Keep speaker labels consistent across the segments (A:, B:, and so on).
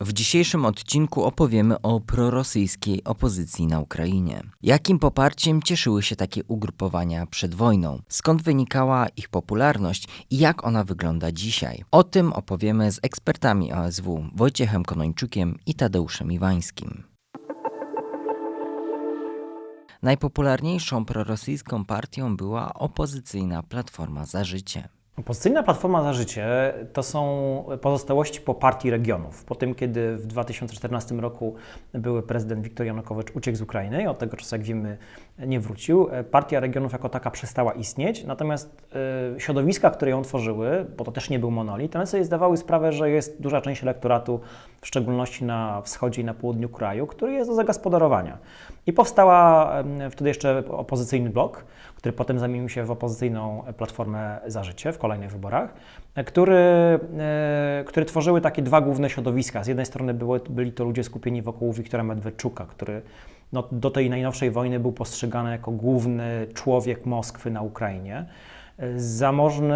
A: W dzisiejszym odcinku opowiemy o prorosyjskiej opozycji na Ukrainie. Jakim poparciem cieszyły się takie ugrupowania przed wojną? Skąd wynikała ich popularność i jak ona wygląda dzisiaj? O tym opowiemy z ekspertami OSW Wojciechem Konończukiem i Tadeuszem Iwańskim. Najpopularniejszą prorosyjską partią była opozycyjna Platforma za Życie.
B: Opozycyjna Platforma za Życie to są pozostałości po partii regionów. Po tym, kiedy w 2014 roku były prezydent Wiktor Janukowicz uciekł z Ukrainy od tego czasu, jak wiemy, nie wrócił, partia regionów jako taka przestała istnieć, natomiast y, środowiska, które ją tworzyły, bo to też nie był monolit, one sobie zdawały sprawę, że jest duża część elektoratu, w szczególności na wschodzie i na południu kraju, który jest do zagospodarowania. I powstała y, wtedy jeszcze opozycyjny blok, który potem zamienił się w opozycyjną Platformę za Życie w kolejnych wyborach, który, e, które tworzyły takie dwa główne środowiska. Z jednej strony były, byli to ludzie skupieni wokół Wiktora Medwedczuka, który no, do tej najnowszej wojny był postrzegany jako główny człowiek Moskwy na Ukrainie. Zamożny,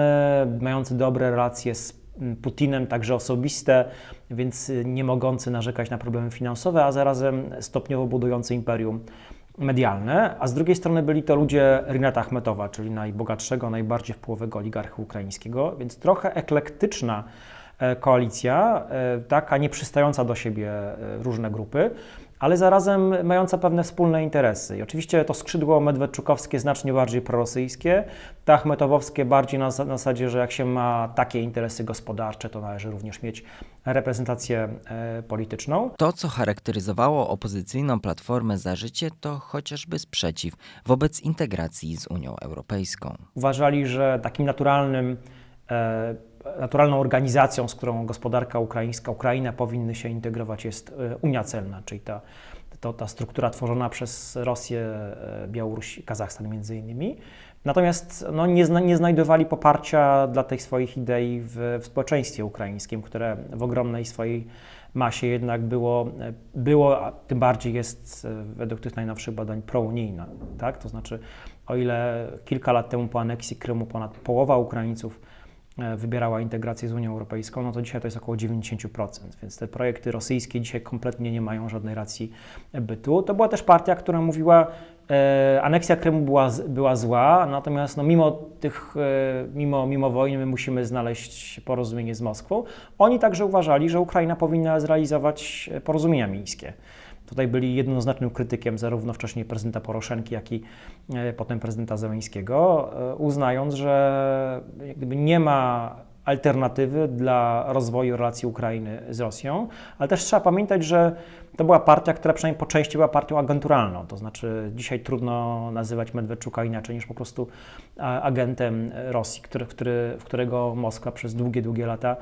B: mający dobre relacje z Putinem, także osobiste, więc nie mogący narzekać na problemy finansowe, a zarazem stopniowo budujący imperium medialne, a z drugiej strony byli to ludzie Rinata Achmetowa, czyli najbogatszego, najbardziej wpływowego oligarchy ukraińskiego, więc trochę eklektyczna e, koalicja, e, taka nieprzystająca do siebie e, różne grupy, ale zarazem mająca pewne wspólne interesy. I oczywiście to skrzydło medwedczukowskie znacznie bardziej prorosyjskie, te achmetowowskie bardziej na, na zasadzie, że jak się ma takie interesy gospodarcze, to należy również mieć reprezentację e, polityczną.
A: To, co charakteryzowało opozycyjną Platformę za Życie, to chociażby sprzeciw wobec integracji z Unią Europejską.
B: Uważali, że takim naturalnym e, naturalną organizacją, z którą gospodarka ukraińska, Ukraina powinny się integrować jest e, Unia Celna, czyli ta, to, ta struktura tworzona przez Rosję, e, Białoruś Kazachstan między innymi. Natomiast no, nie, zna, nie znajdowali poparcia dla tych swoich idei w, w społeczeństwie ukraińskim, które w ogromnej swojej masie jednak było, e, było a tym bardziej jest według tych najnowszych badań prounijna. Tak? To znaczy, o ile kilka lat temu po aneksji Krymu ponad połowa Ukraińców wybierała integrację z Unią Europejską, no to dzisiaj to jest około 90%, więc te projekty rosyjskie dzisiaj kompletnie nie mają żadnej racji bytu. To była też partia, która mówiła, e, aneksja Krymu była, była zła, natomiast no, mimo, tych, e, mimo, mimo wojny my musimy znaleźć porozumienie z Moskwą. Oni także uważali, że Ukraina powinna zrealizować porozumienia mińskie. Tutaj byli jednoznacznym krytykiem zarówno wcześniej prezydenta Poroszenki, jak i e, potem prezydenta Zeleńskiego, e, uznając, że nie ma alternatywy dla rozwoju relacji Ukrainy z Rosją, ale też trzeba pamiętać, że to była partia, która przynajmniej po części była partią agenturalną, to znaczy dzisiaj trudno nazywać Medwedczuka inaczej niż po prostu agentem Rosji, który, który, w którego Moskwa przez długie, długie lata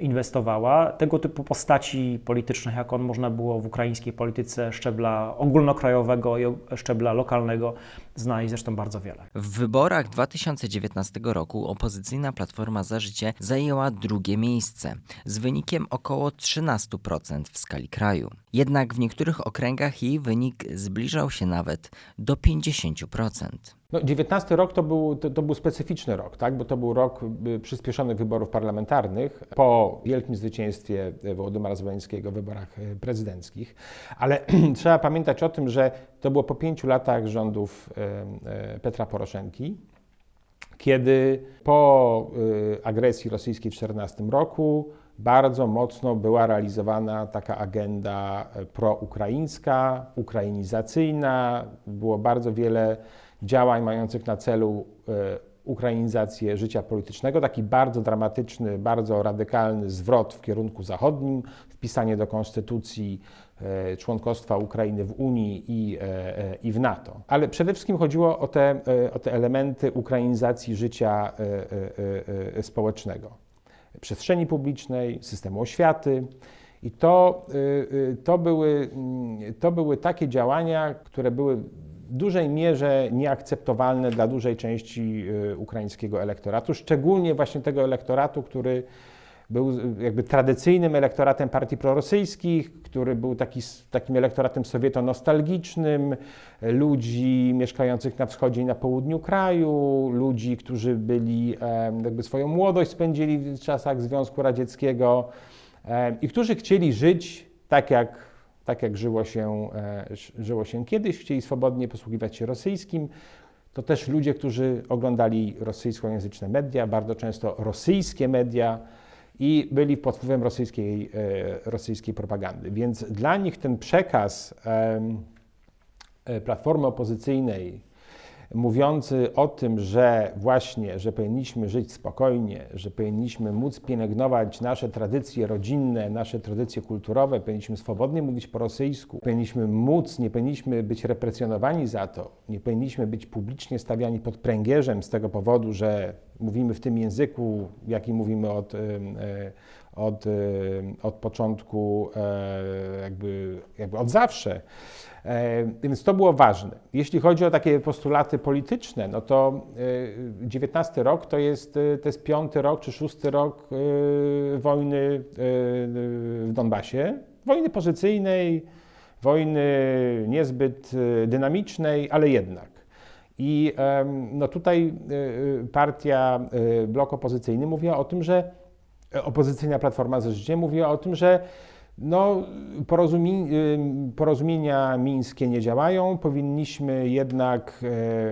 B: inwestowała. Tego typu postaci politycznych, jak on można było w ukraińskiej polityce szczebla ogólnokrajowego i szczebla lokalnego znaleźć zresztą bardzo wiele.
A: W wyborach 2019 roku opozycyjna Platforma za Życie zajęła drugie miejsce z wynikiem około 13% w skali kraju. Jednak w niektórych okręgach jej wynik zbliżał się nawet do 50%.
C: No, 19 rok to był, to, to, był specyficzny rok, tak? bo to był rok y, przyspieszonych wyborów parlamentarnych po wielkim zwycięstwie Wołodymyra Zełenskiego w wyborach y, prezydenckich. Ale trzeba pamiętać o tym, że to było po pięciu latach rządów y, Petra Poroszenki, kiedy po agresji rosyjskiej w 2014 roku bardzo mocno była realizowana taka agenda proukraińska, ukrainizacyjna. Było bardzo wiele działań mających na celu e, ukrainizację życia politycznego, taki bardzo dramatyczny, bardzo radykalny zwrot w kierunku zachodnim, wpisanie do konstytucji e, członkostwa Ukrainy w Unii i, e, i w NATO. Ale przede wszystkim chodziło o te, o te elementy ukrainizacji życia społecznego, przestrzeni publicznej, systemu oświaty. I to, to, były, mm, to były takie działania, które były w dużej mierze nieakceptowalne dla dużej części ukraińskiego elektoratu, szczególnie właśnie tego elektoratu, który był jakby tradycyjnym elektoratem partii prorosyjskich, który był taki, takim elektoratem sowieto-nostalgicznym, ludzi mieszkających na wschodzie i na południu kraju, ludzi, którzy byli jakby swoją młodość spędzili w czasach Związku Radzieckiego i którzy chcieli żyć tak jak, tak jak żyło, się, e, żyło się kiedyś, chcieli swobodnie posługiwać się rosyjskim. To też ludzie, którzy oglądali rosyjskojęzyczne media, bardzo często rosyjskie media i byli pod wpływem rosyjskiej, e, rosyjskiej propagandy. Więc dla nich ten przekaz e, Platformy Opozycyjnej, mówiący o tym, że właśnie, że powinniśmy żyć spokojnie, że powinniśmy móc pielęgnować nasze tradycje rodzinne, nasze tradycje kulturowe, powinniśmy swobodnie mówić po rosyjsku, powinniśmy móc, nie powinniśmy być represjonowani za to, nie powinniśmy być publicznie stawiani pod pręgierzem z tego powodu, że mówimy w tym języku, jaki mówimy od, em, e, od, em, od początku, e, jakby, jakby od zawsze. E, Więc to było ważne. Jeśli chodzi o takie postulaty polityczne, no to e, 19 rok to jest, e, to jest piąty rok czy szósty rok e, wojny e, w Donbasie. Wojny pozycyjnej, wojny niezbyt e, dynamicznej, ale jednak. I no tutaj e, partia, e, blok opozycyjny mówiła o tym, że e, opozycyjna Platforma Życie mówiła o tym, że no, ym, porozumienia mińskie nie działają, powinniśmy jednak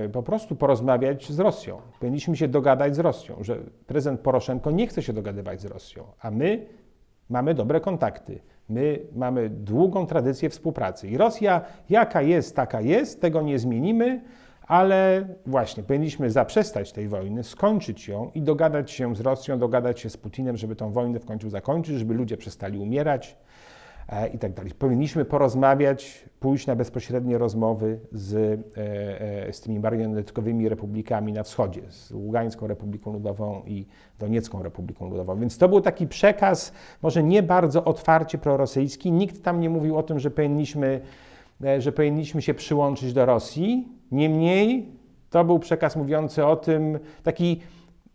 C: e, po prostu porozmawiać z Rosją. Powinniśmy się dogadać z Rosją, że prezydent Poroszenko nie chce się dogadywać z Rosją, a my mamy dobre kontakty. My mamy długą tradycję współpracy. I Rosja, jaka jest, taka jest, tego nie zmienimy, ale właśnie powinniśmy zaprzestać tej wojny, skończyć ją i dogadać się z Rosją, dogadać się z Putinem, żeby tą wojnę w końcu zakończyć, żeby ludzie przestali umierać i tak dalej. Powinniśmy porozmawiać, pójść na bezpośrednie rozmowy z, e, e, z tymi marionetkowymi republikami na wschodzie, z Ługańską Republiką Ludową i Doniecką Republiką Ludową. Więc to był taki przekaz, może nie bardzo otwarcie prorosyjski. Nikt tam nie mówił o tym, że powinniśmy, e, że powinniśmy się przyłączyć do Rosji. Niemniej to był przekaz mówiący o tym, taki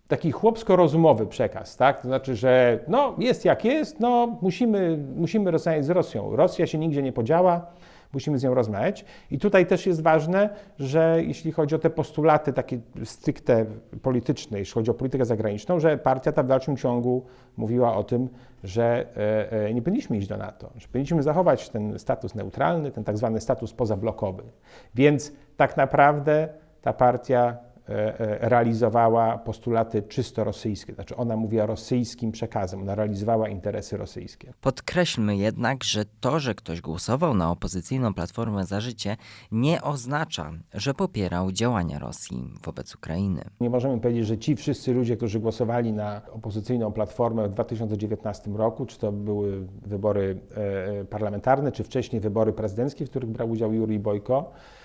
C: taki chłopsko-rozumowy przekaz, tak? To znaczy, że no jest jak jest, no musimy, musimy rozmawiać z Rosją. Rosja się nigdzie nie podziała, musimy z nią rozmawiać. I tutaj też jest ważne, że jeśli chodzi o te postulaty takie stricte polityczne, jeśli chodzi o politykę zagraniczną, że partia ta w dalszym ciągu mówiła o tym, że e, e, nie powinniśmy iść do NATO, że powinniśmy zachować ten status neutralny, ten tak zwany status pozablokowy. Więc tak naprawdę ta partia realizowała postulaty czysto rosyjskie, znaczy ona mówiła rosyjskim przekazem, ona realizowała interesy rosyjskie.
A: Podkreślmy jednak, że to, że ktoś głosował na opozycyjną Platformę za Życie, nie oznacza, że popierał działania Rosji wobec Ukrainy.
C: Nie możemy powiedzieć, że ci wszyscy ludzie, którzy głosowali na opozycyjną platformę w 2019 roku, czy to były wybory e, parlamentarne, czy wcześniej wybory prezydenckie, w których brał udział Jurij Bojko, E,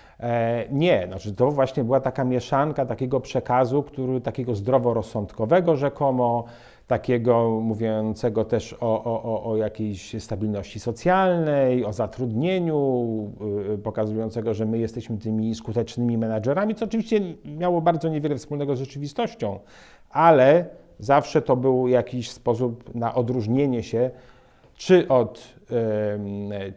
C: Nie, znaczy to właśnie była taka mieszanka takiego przekazu, który takiego zdroworozsądkowego rzekomo, takiego mówiącego też o, o, o, jakiejś stabilności socjalnej, o zatrudnieniu, y, pokazującego, że my jesteśmy tymi skutecznymi menadżerami, co oczywiście miało bardzo niewiele wspólnego z rzeczywistością, ale zawsze to był jakiś sposób na odróżnienie się czy od,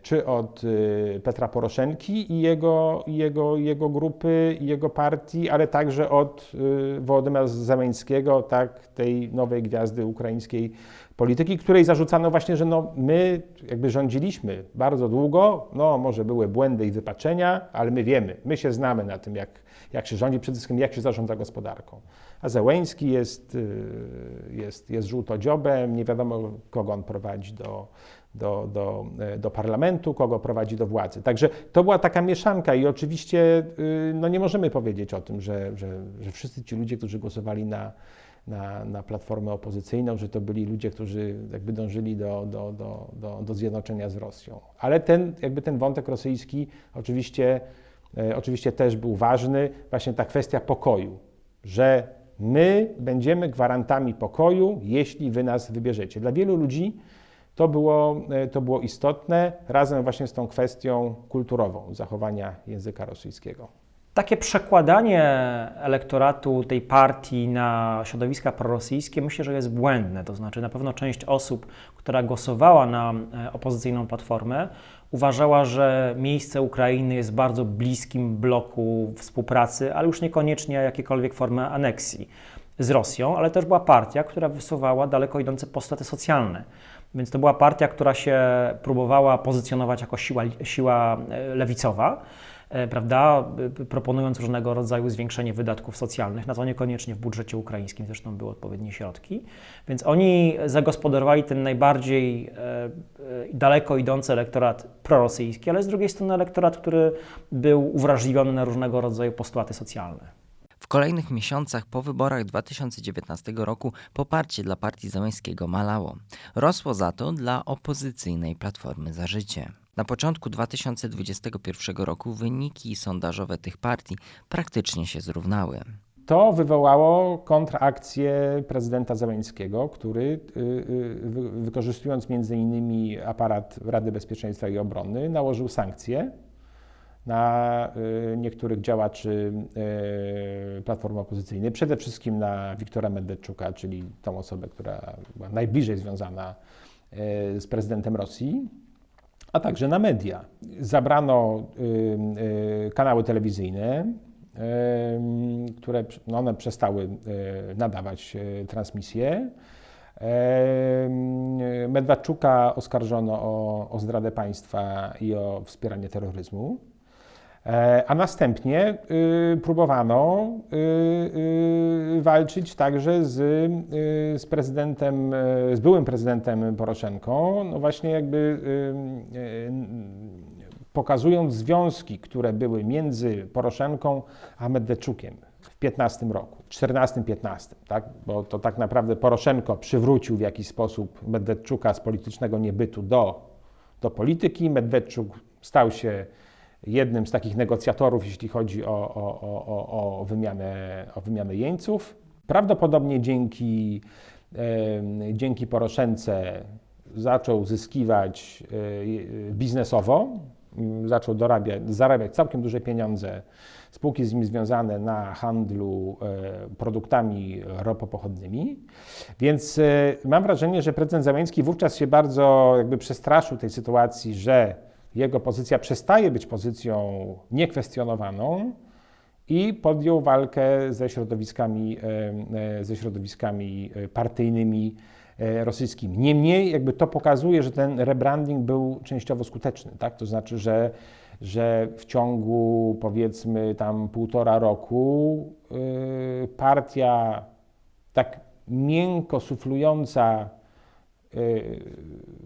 C: czy od y, Petra Poroszenki i jego, jego, jego grupy, jego partii, ale także od y, Wołodymyra Zemeńskiego, tak, tej nowej gwiazdy ukraińskiej polityki, której zarzucano właśnie, że no, my jakby rządziliśmy bardzo długo, no może były błędy i wypaczenia, ale my wiemy, my się znamy na tym, jak, jak się rządzi, przede wszystkim jak się zarządza gospodarką. A Zełęński jest, y, jest, jest żółtodziobem, nie wiadomo kogo on prowadzi do, do, do, e, do parlamentu, kogo prowadzi do władzy. Także to była taka mieszanka i oczywiście y, no nie możemy powiedzieć o tym, że, że, że wszyscy ci ludzie, którzy głosowali na, na, na platformę opozycyjną, że to byli ludzie, którzy jakby dążyli do, do, do, do, do zjednoczenia z Rosją. Ale ten, jakby ten wątek rosyjski oczywiście, e, oczywiście też był ważny, właśnie ta kwestia pokoju, że my będziemy gwarantami pokoju, jeśli wy nas wybierzecie. Dla wielu ludzi to było, e, to było istotne, razem właśnie z tą kwestią kulturową zachowania języka rosyjskiego.
B: Takie przekładanie elektoratu tej partii na środowiska prorosyjskie myślę, że jest błędne. To znaczy, na pewno część osób, która głosowała na e, opozycyjną platformę, uważała, że miejsce Ukrainy jest bardzo bliskim bloku współpracy, ale już niekoniecznie jakiekolwiek formy aneksji z Rosją, ale też była partia, która wysuwała daleko idące postulaty socjalne. Więc to była partia, która się próbowała pozycjonować jako siła, siła e, lewicowa, prawda, p- proponując różnego rodzaju zwiększenie wydatków socjalnych, na to niekoniecznie w budżecie ukraińskim zresztą były odpowiednie środki. Więc oni zagospodarowali ten najbardziej e, e, daleko idący elektorat prorosyjski, ale z drugiej strony elektorat, który był uwrażliwiony na różnego rodzaju postulaty socjalne.
A: W kolejnych miesiącach po wyborach 2019 roku poparcie dla partii Załęskiego malało. Rosło za to dla opozycyjnej Platformy za Życie. Na początku 2021 roku wyniki sondażowe tych partii praktycznie się zrównały.
C: To wywołało kontrakcję prezydenta Zeleńskiego, który y, y, wy- wykorzystując między innymi aparat Rady Bezpieczeństwa i Obrony, nałożył sankcje na y, niektórych działaczy Platformy Opozycyjnej, przede wszystkim na Wiktora Medwedczuka, czyli tą osobę, która była najbliżej związana z prezydentem Rosji, a także na media. Zabrano y, y, kanały telewizyjne, em, które no one przestały e, nadawać e, transmisje. Medwedczuka oskarżono o, o zdradę państwa i o wspieranie terroryzmu. E, A następnie y, próbowano y, y, walczyć także z, z prezydentem, y, z byłym prezydentem Poroszenką, no właśnie jakby pokazując związki, które były między Poroszenką a Medwedczukiem w 15 roku, 14-15, tak? bo to tak naprawdę Poroszenko przywrócił w jakiś sposób Medwedczuka z politycznego niebytu do, do polityki. Medwedczuk stał się jednym z takich negocjatorów, jeśli chodzi o, o, o, o, wymianę, o wymianę jeńców. Prawdopodobnie dzięki, dzięki Poroszence zaczął zyskiwać e, biznesowo, m, zaczął dorabiać, zarabiać całkiem duże pieniądze, spółki z nim związane na handlu e, produktami ropopochodnymi. Więc e, mam wrażenie, że prezydent Zeleński wówczas się bardzo jakby przestraszył tej sytuacji, że jego pozycja przestaje być pozycją niekwestionowaną i podjął walkę ze środowiskami, e, e, ze środowiskami e, partyjnymi rosyjskimi. Niemniej jakby to pokazuje, że ten rebranding był częściowo skuteczny, tak? To znaczy, że, że w ciągu powiedzmy tam półtora roku partia tak miękko suflująca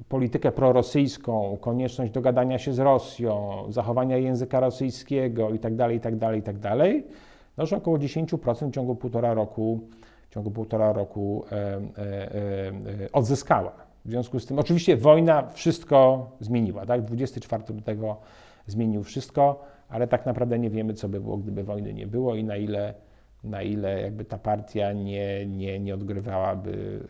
C: politykę prorosyjską, konieczność dogadania się z Rosją, zachowania języka rosyjskiego itd., itd., itd., no, że około 10% w ciągu półtora roku, w ciągu półtora roku e, e, e, odzyskała. W związku z tym, oczywiście wojna wszystko zmieniła, tak? 24 lutego zmienił wszystko, ale tak naprawdę nie wiemy, co by było, gdyby wojny nie było i na ile, na ile jakby ta partia nie, nie, nie odgrywałaby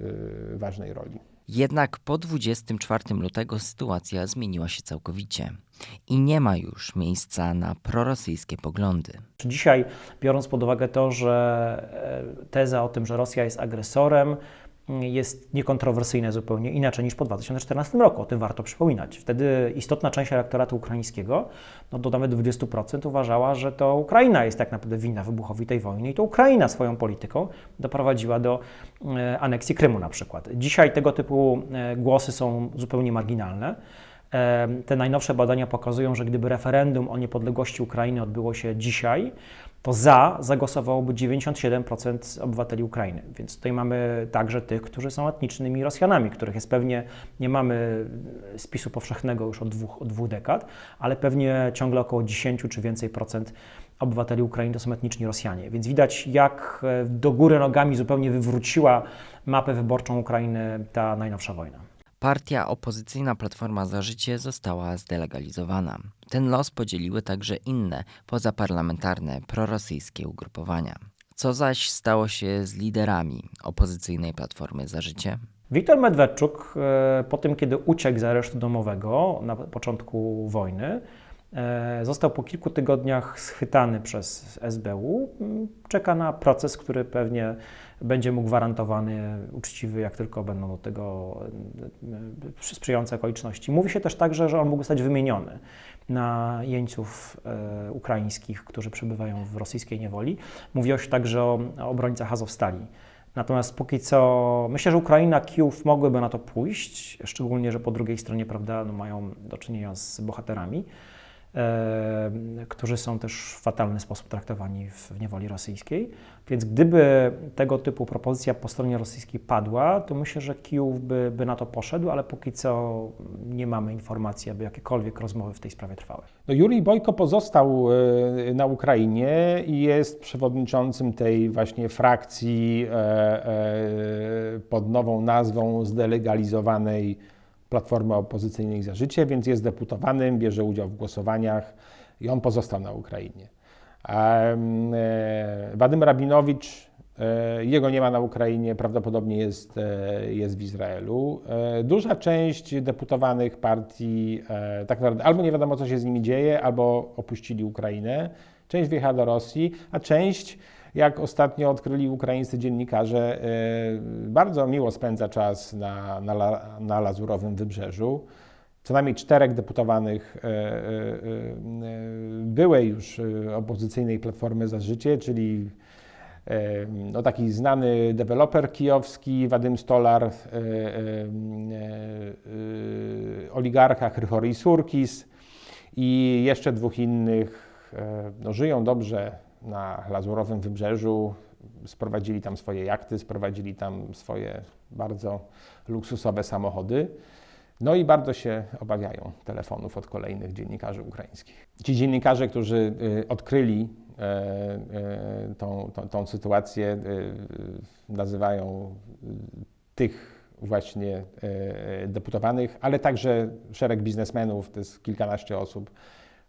C: y, ważnej roli.
A: Jednak po 24 lutego sytuacja zmieniła się całkowicie i nie ma już miejsca na prorosyjskie poglądy.
B: Dzisiaj, biorąc pod uwagę to, że e, teza o tym, że Rosja jest agresorem, jest niekontrowersyjna zupełnie inaczej niż po 2014 roku. O tym warto przypominać. Wtedy istotna część elektoratu ukraińskiego, no do nawet 20%, uważała, że to Ukraina jest tak naprawdę winna wybuchowi tej wojny i to Ukraina swoją polityką doprowadziła do e, aneksji Krymu na przykład. Dzisiaj tego typu e, głosy są zupełnie marginalne. E, Te najnowsze badania pokazują, że gdyby referendum o niepodległości Ukrainy odbyło się dzisiaj, to za zagłosowałoby 97% obywateli Ukrainy. Więc tutaj mamy także tych, którzy są etnicznymi Rosjanami, których jest pewnie, nie mamy spisu powszechnego już od dwóch, od dwóch dekad, ale pewnie ciągle około 10 czy więcej procent obywateli Ukrainy to są etniczni Rosjanie. Więc widać, jak e, do góry nogami zupełnie wywróciła mapę wyborczą Ukrainy ta najnowsza wojna.
A: Partia opozycyjna Platforma za Życie została zdelegalizowana. Ten los podzieliły także inne, pozaparlamentarne, prorosyjskie ugrupowania. Co zaś stało się z liderami opozycyjnej Platformy za Życie?
B: Wiktor Medwedczuk, e, po tym kiedy uciekł z aresztu domowego na początku wojny, e, został po kilku tygodniach schwytany przez SBU. M, Czeka na proces, który pewnie będzie mu gwarantowany, uczciwy, jak tylko będą do tego e, sprzyjające okoliczności. Mówi się też także, że on mógł zostać wymieniony na jeńców e, ukraińskich, którzy przebywają w rosyjskiej niewoli. Mówiło się także o, obrońcach Azowstali Natomiast póki co myślę, że Ukraina, Kijów mogłyby na to pójść, szczególnie, że po drugiej stronie prawda, no mają do czynienia z bohaterami, którzy są też w fatalny sposób traktowani w, w niewoli rosyjskiej. Więc gdyby tego typu propozycja po stronie rosyjskiej padła, to myślę, że Kijów by, by na to poszedł, ale póki co nie mamy informacji, aby jakiekolwiek rozmowy w tej sprawie trwały.
C: No, Jurij Bojko pozostał e, na Ukrainie i jest przewodniczącym tej właśnie frakcji e, e, pod nową nazwą zdelegalizowanej Platformy Opozycyjnej za Życie, więc jest deputowanym, bierze udział w głosowaniach i on pozostał na Ukrainie. E, Wadym Rabinowicz, e, jego nie ma na Ukrainie, prawdopodobnie jest, e, jest w Izraelu. Duża część deputowanych partii tak naprawdę albo nie wiadomo, co się z nimi dzieje, albo opuścili Ukrainę. Część wyjechała do Rosji, a część, jak ostatnio odkryli ukraińscy dziennikarze, e, bardzo miło spędza czas na, na, na Lazurowym Wybrzeżu. Co najmniej czterech deputowanych e, e, byłej już opozycyjnej Platformy za Życie, czyli no, taki znany deweloper kijowski, Wadym Stolar, e, e, e, oligarcha Hryhorij Surkis i jeszcze dwóch innych no, żyją dobrze na Lazurowym Wybrzeżu, sprowadzili tam swoje jachty, sprowadzili tam swoje bardzo luksusowe samochody. No i bardzo się obawiają telefonów od kolejnych dziennikarzy ukraińskich. Ci dziennikarze, którzy y, odkryli e, e, tą, tą, tą sytuację, y, nazywają y, tych właśnie deputowanych, ale także szereg biznesmenów, to jest kilkanaście osób,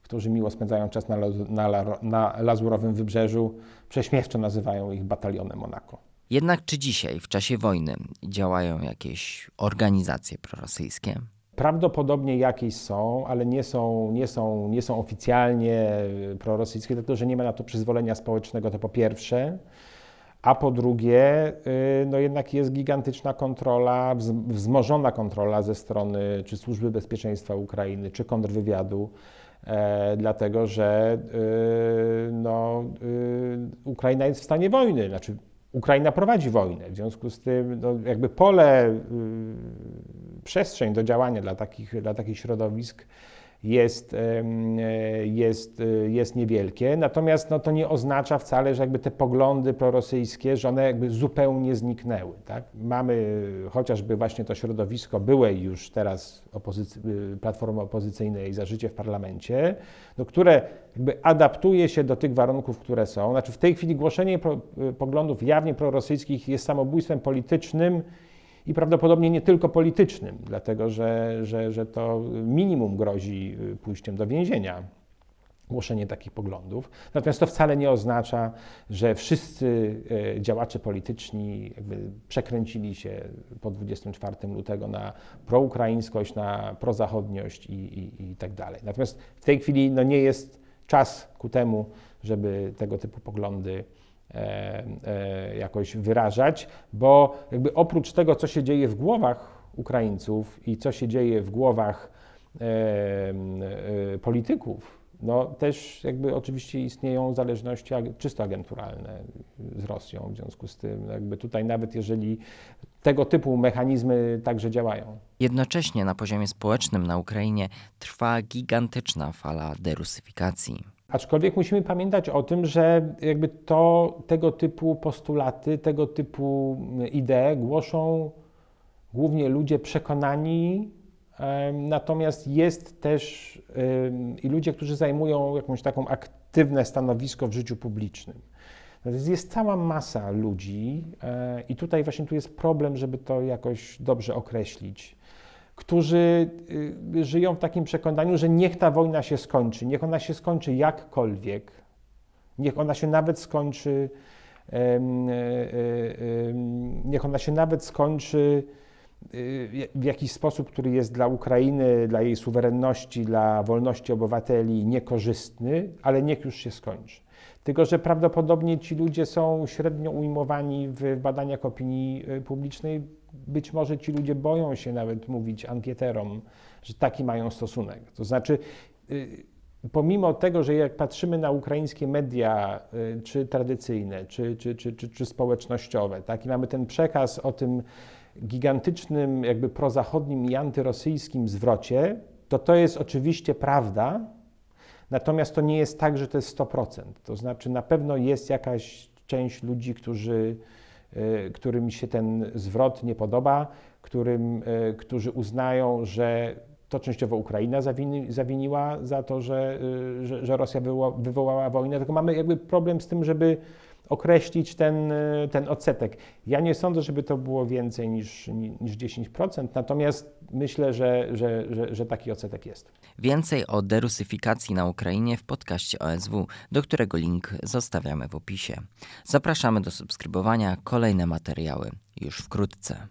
C: którzy miło spędzają czas na, na, na Lazurowym Wybrzeżu, prześmiewczo nazywają ich batalionem Monako.
A: Jednak czy dzisiaj, w czasie wojny, działają jakieś organizacje prorosyjskie?
C: Prawdopodobnie jakieś są, ale nie są, nie są, nie są oficjalnie prorosyjskie, dlatego że nie ma na to przyzwolenia społecznego, to po pierwsze. A po drugie, y, no jednak jest gigantyczna kontrola, wz- wzmożona kontrola ze strony czy Służby Bezpieczeństwa Ukrainy, czy kontrwywiadu, e, dlatego że y, no, y, Ukraina jest w stanie wojny. Znaczy, Ukraina prowadzi wojnę, w związku z tym no, jakby pole, y, przestrzeń do działania dla takich, dla takich środowisk jest, e, jest, e, jest niewielkie. Natomiast no, to nie oznacza wcale, że jakby te poglądy prorosyjskie, że one jakby zupełnie zniknęły. Tak? Mamy chociażby właśnie to środowisko byłej już teraz opozycy- Platformy Opozycyjnej za życie w parlamencie, no, które jakby adaptuje się do tych warunków, które są. Znaczy w tej chwili głoszenie poglądów jawnie prorosyjskich jest samobójstwem politycznym i prawdopodobnie nie tylko politycznym, dlatego że, że, że to minimum grozi y, pójściem do więzienia. Głoszenie takich poglądów. Natomiast to wcale nie oznacza, że wszyscy y, działacze polityczni przekręcili się po 24 lutego na proukraińskość, na prozachodniość i, i, i tak dalej. Natomiast w tej chwili no, nie jest czas ku temu, żeby tego typu poglądy jakoś wyrażać, bo jakby oprócz tego, co się dzieje w głowach Ukraińców i co się dzieje w głowach e, e, polityków, no też jakby oczywiście istnieją zależności czysto agenturalne z Rosją, w związku z tym jakby tutaj nawet jeżeli tego typu mechanizmy także działają.
A: Jednocześnie na poziomie społecznym na Ukrainie trwa gigantyczna fala derusyfikacji.
C: Aczkolwiek musimy pamiętać o tym, że jakby to tego typu postulaty, tego typu idee głoszą głównie ludzie przekonani, natomiast jest też i ludzie, którzy zajmują jakąś taką aktywne stanowisko w życiu publicznym. Natomiast jest cała masa ludzi e, i tutaj właśnie tu jest problem, żeby to jakoś dobrze określić, którzy y, żyją w takim przekonaniu, że niech ta wojna się skończy, niech ona się skończy jakkolwiek, niech ona się nawet skończy, e, e, niech ona się nawet skończy y, w jakiś sposób, który jest dla Ukrainy, dla jej suwerenności, dla wolności obywateli niekorzystny, ale niech już się skończy. Tylko, że prawdopodobnie ci ludzie są średnio ujmowani w badaniach opinii y, publicznej. Być może ci ludzie boją się nawet mówić ankieterom, że taki mają stosunek. To znaczy, y, pomimo tego, że jak patrzymy na ukraińskie media, y, czy tradycyjne, czy, czy, czy, czy, czy społecznościowe, tak, i mamy ten przekaz o tym gigantycznym, jakby prozachodnim i antyrosyjskim zwrocie, to to jest oczywiście prawda, natomiast to nie jest tak, że to jest 100%. To znaczy na pewno jest jakaś część ludzi, którzy, y, którym się ten zwrot nie podoba, którym, y, którzy uznają, że to częściowo Ukraina zawini, zawiniła za to, że, y, że, że Rosja wywoła, wywołała wojnę, tylko mamy jakby problem z tym, żeby określić ten, y, ten odsetek. Ja nie sądzę, żeby to było więcej niż, ni- niż 10%, natomiast myślę, że, że, że, że taki odsetek jest.
A: Więcej o derusyfikacji na Ukrainie w podcaście OSW, do którego link zostawiamy w opisie. Zapraszamy do subskrybowania kolejne materiały już wkrótce.